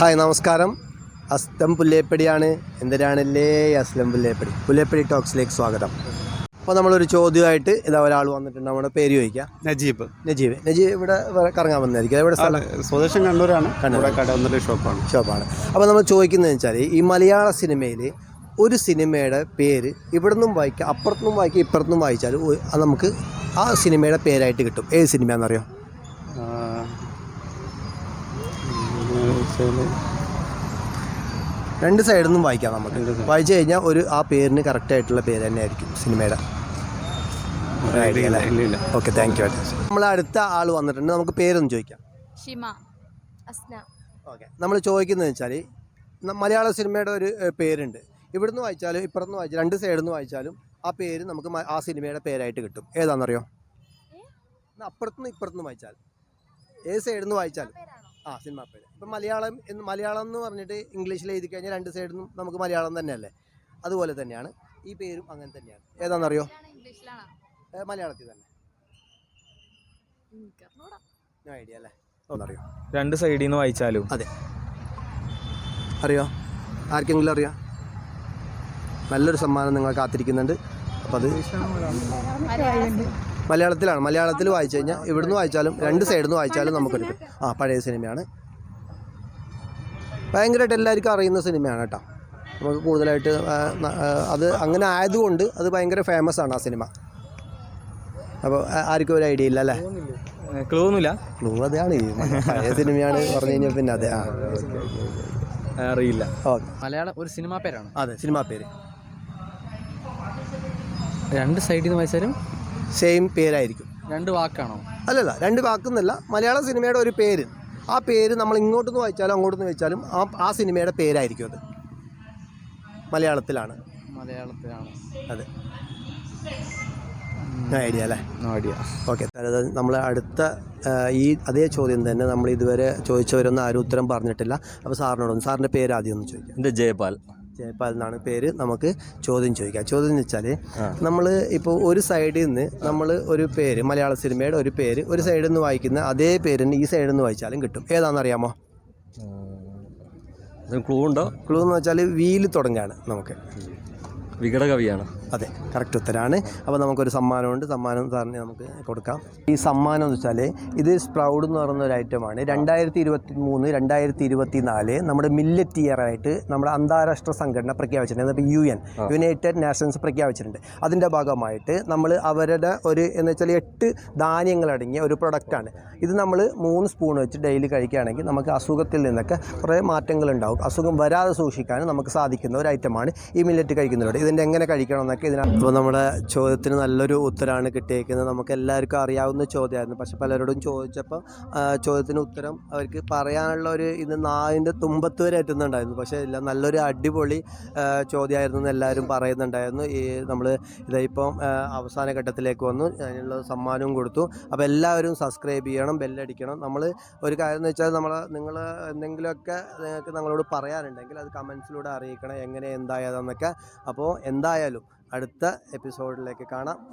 Hi നമസ്കാരം. അസ്ലം പുല്ലേപ്പടിയാണ്. എന്തിനാണല്ലേ അസ്ലം പുല്ലേപ്പടി? പുല്ലേപ്പടി ടോക്സിലേക്ക് സ്വാഗതം. അപ്പോൾ നമ്മളൊരു ചോദ്യമായിട്ട് ഇതാ ഒരാൾ വന്നിട്ടുണ്ട്. നമ്മുടെ പേര് ചോദിക്കാം. നജീബ്. നജീബ്. നജീബ് ഇവിടെ കറങ്ങാൻ വന്നായിരിക്കും ഇവിടെ സ്വദേശം കണ്ണൂരാണ്. കണ്ണൂർ ഷോപ്പാണ്. ഷോപ്പാണ്. അപ്പോൾ നമ്മൾ ചോദിക്കുന്നത് വെച്ചാൽ ഈ മലയാള സിനിമയിൽ ഒരു സിനിമയുടെ പേര് ഇവിടെ നിന്നും വായിക്കുക അപ്പുറത്തുനിന്നും വായിക്കുക ഇപ്പുറത്തുനിന്നും വായിച്ചാൽ നമുക്ക് ആ സിനിമയുടെ പേരായിട്ട് കിട്ടും. ഏത് സിനിമയാണെന്നറിയോ ആ, ഉം, രണ്ട് സൈഡിൽ നിന്നും വായിക്കാം നമുക്ക്. വായിച്ചു കഴിഞ്ഞാൽ ഒരു ആ പേരിന് കറക്റ്റ് ആയിട്ടുള്ള പേര് തന്നെ ആയിരിക്കും സിനിമയുടെ ഓക്കെ താങ്ക് യു നമ്മൾ അടുത്ത ആൾ വന്നിട്ടുണ്ട്. നമുക്ക് പേരൊന്ന് ചോദിക്കാം. ഷിമ അസ്ന. ഓക്കെ നമ്മൾ ചോദിക്കുന്നത് വെച്ചാൽ മലയാള സിനിമയുടെ ഒരു പേരുണ്ട്. ഇവിടുന്ന് വായിച്ചാലും ഇപ്പുറത്തുനിന്ന് വായിച്ചാലും രണ്ട് സൈഡിൽ നിന്ന് വായിച്ചാലും ആ പേര് നമുക്ക് ആ സിനിമയുടെ പേരായിട്ട് കിട്ടും. ഏതാണെന്നറിയോ എന്നാ അപ്പുറത്തുനിന്ന് ഇപ്പുറത്തുനിന്ന് വായിച്ചാൽ. ഏത് സൈഡിൽ നിന്ന് വായിച്ചാലും. ആ സിനിമ പേര് ഇപ്പം മലയാളം എന്ന് മലയാളം എന്ന് പറഞ്ഞിട്ട് ഇംഗ്ലീഷിൽ എഴുതി കഴിഞ്ഞാൽ രണ്ട് സൈഡിൽ നിന്നും നമുക്ക് മലയാളം തന്നെയല്ലേ? അതുപോലെ തന്നെയാണ്. ഈ പേരും അങ്ങനെ തന്നെയാണ്. ഏതാണെന്നറിയോ ഇംഗ്ലീഷിലാണോ? മലയാളത്തിൽ തന്നെ. ഐഡിയ അല്ലേ? ഒന്നറിയോ? രണ്ട് സൈഡിൽ നിന്ന് വായിച്ചാലും. അതെ. അറിയോ? ആർക്കെങ്കിലും അറിയാം? നല്ലൊരു സമ്മാനം നിങ്ങൾ കാത്തിരിക്കുന്നുണ്ട്. അപ്പം അത് മലയാളത്തിലാണ്. മലയാളത്തിൽ വായിച്ചു കഴിഞ്ഞാൽ ഇവിടുന്ന് വായിച്ചാലും രണ്ട് സൈഡിൽ നിന്ന് വായിച്ചാലും നമുക്ക് നമുക്കൊരു ആ പഴയ സിനിമയാണ്. ഭയങ്കരമായിട്ട് എല്ലാവർക്കും അറിയുന്ന സിനിമയാണ് കേട്ടോ. നമുക്ക് കൂടുതലായിട്ട് അത് അങ്ങനെ ആയതുകൊണ്ട് അത് ഭയങ്കര ഫേമസ് ആണ് ആ സിനിമ. അപ്പോൾ ആർക്കും ഒരു ഐഡിയ ഇല്ല അല്ലേ? ക്ലൂ ഒന്നുമില്ല ക്ലൂ അതാണ്. പഴയ സിനിമയാണ് പറഞ്ഞു കഴിഞ്ഞാൽ പിന്നെ അതെ ആ. അറിയില്ല. ഓക്കെ. മലയാളം ഒരു സിനിമാ പേരാണ്. അതെ സിനിമാ പേര്. രണ്ട് സൈഡിൽ നിന്ന് വായിച്ചാലും സെയിം പേരായിരിക്കും. രണ്ട് വാക്കാണോ? അല്ലല്ല രണ്ട് വാക്കൊന്നല്ല മലയാള സിനിമയുടെ ഒരു പേര്. ആ പേര് നമ്മൾ ഇങ്ങോട്ടുനിന്ന് വായിച്ചാലും അങ്ങോട്ടുനിന്ന് വെച്ചാലും ആ ആ സിനിമയുടെ പേരായിരിക്കും അത്. മലയാളത്തിലാണ്. മലയാളത്തിലാണ്. അതെ. ഐഡിയ അല്ലേ? ഐഡിയ. ഓക്കെ നമ്മൾ അടുത്ത ഈ അതേ ചോദ്യം തന്നെ നമ്മൾ ഇതുവരെ ചോദിച്ചവരൊന്നും ആരും ഉത്തരം പറഞ്ഞിട്ടില്ല. അപ്പോൾ സാറിനോടൊന്ന് സാറിന്റെ പേര് ആദ്യം ഒന്ന് ചോദിക്കാം. എന്റെ ജയപാൽ. ജയപാൽ എന്നാണ് പേര് നമുക്ക് ചോദ്യം ചോദിക്കാം. ചോദ്യം എന്ന് വെച്ചാൽ നമ്മൾ ഇപ്പോൾ ഒരു സൈഡിൽ നിന്ന് നമ്മൾ ഒരു പേര് മലയാള സിനിമയുടെ ഒരു പേര് ഒരു സൈഡിൽ നിന്ന് വായിക്കുന്ന അതേ പേരിന് ഈ സൈഡിൽ നിന്ന് വായിച്ചാലും കിട്ടും. ഏതാണെന്ന് അറിയാമോ? ക്ലൂ ഉണ്ടോ? ക്ലൂ എന്ന് വെച്ചാൽ വീൽ തുടങ്ങുകയാണ് നമുക്ക്. വികടകവിയാണ് അതെ കറക്റ്റ് ഉത്തരാണ്. അപ്പോൾ നമുക്കൊരു സമ്മാനമുണ്ട്. സമ്മാനം സാറിന് നമുക്ക് കൊടുക്കാം. ഈ സമ്മാനം എന്ന് വെച്ചാൽ ഇത് സ്പ്രൗഡ് എന്ന് പറയുന്ന ഒരു ഐറ്റമാണ് രണ്ടായിരത്തി ഇരുപത്തി മൂന്ന് രണ്ടായിരത്തി ഇരുപത്തി നാല് നമ്മുടെ മില്ലറ്റ് ഇയർ ആയിട്ട് നമ്മുടെ അന്താരാഷ്ട്ര സംഘടന പ്രഖ്യാപിച്ചിട്ടുണ്ട്. യു എൻ യുണൈറ്റഡ് നാഷൻസ് പ്രഖ്യാപിച്ചിട്ടുണ്ട്. അതിന്റെ ഭാഗമായിട്ട് നമ്മൾ അവരുടെ ഒരു എന്ന് വെച്ചാൽ എട്ട് ധാന്യങ്ങളടങ്ങിയ ഒരു പ്രൊഡക്റ്റാണ് ഇത് നമ്മൾ മൂന്ന് സ്പൂൺ വെച്ച് ഡെയിലി കഴിക്കുകയാണെങ്കിൽ നമുക്ക് അസുഖത്തിൽ നിന്നൊക്കെ കുറേ മാറ്റങ്ങൾ ഉണ്ടാവും അസുഖം വരാതെ സൂക്ഷിക്കാനും നമുക്ക് സാധിക്കുന്ന ഒരു ഐറ്റമാണ് ഈ മില്ലറ്റ് കഴിക്കുന്നതിലൂടെ. ഇതിന്റെ എങ്ങനെ കഴിക്കണം എന്നൊക്കെ ഇതിനകത്ത് അപ്പോൾ നമ്മുടെ ചോദ്യത്തിന് നല്ലൊരു ഉത്തരമാണ് കിട്ടിയേക്കുന്നത്. നമുക്ക് എല്ലാവർക്കും അറിയാവുന്ന ചോദ്യമായിരുന്നു. പക്ഷെ പലരോടും ചോദിച്ചപ്പോൾ ചോദ്യത്തിന് ഉത്തരം അവർക്ക് പറയാനുള്ള ഒരു ഇത് നാവിന്റെ തുമ്പത്ത് വരെ എത്തുന്നുണ്ടായിരുന്നു. പക്ഷേ ഇല്ല നല്ലൊരു അടിപൊളി ചോദ്യമായിരുന്നു എന്ന് എല്ലാവരും പറയുന്നുണ്ടായിരുന്നു. ഈ നമ്മൾ ഇതായിപ്പം അവസാന ഘട്ടത്തിലേക്ക് വന്നു. അതിനുള്ള സമ്മാനവും കൊടുത്തു. അപ്പോൾ എല്ലാവരും സബ്സ്ക്രൈബ് ചെയ്യണം ബെല്ലടിക്കണം. നമ്മൾ ഒരു കാര്യം എന്ന് വെച്ചാൽ നമ്മൾ നിങ്ങൾ എന്തെങ്കിലുമൊക്കെ നിങ്ങൾക്ക് ഞങ്ങളോട് പറയാനുണ്ടെങ്കിൽ അത് കമൻസിലൂടെ അറിയിക്കണം എങ്ങനെ എന്തായതെന്നൊക്കെ അപ്പോൾ എന്തായാലും അടുത്ത എപ്പിസോഡിലേക്ക് കാണാം.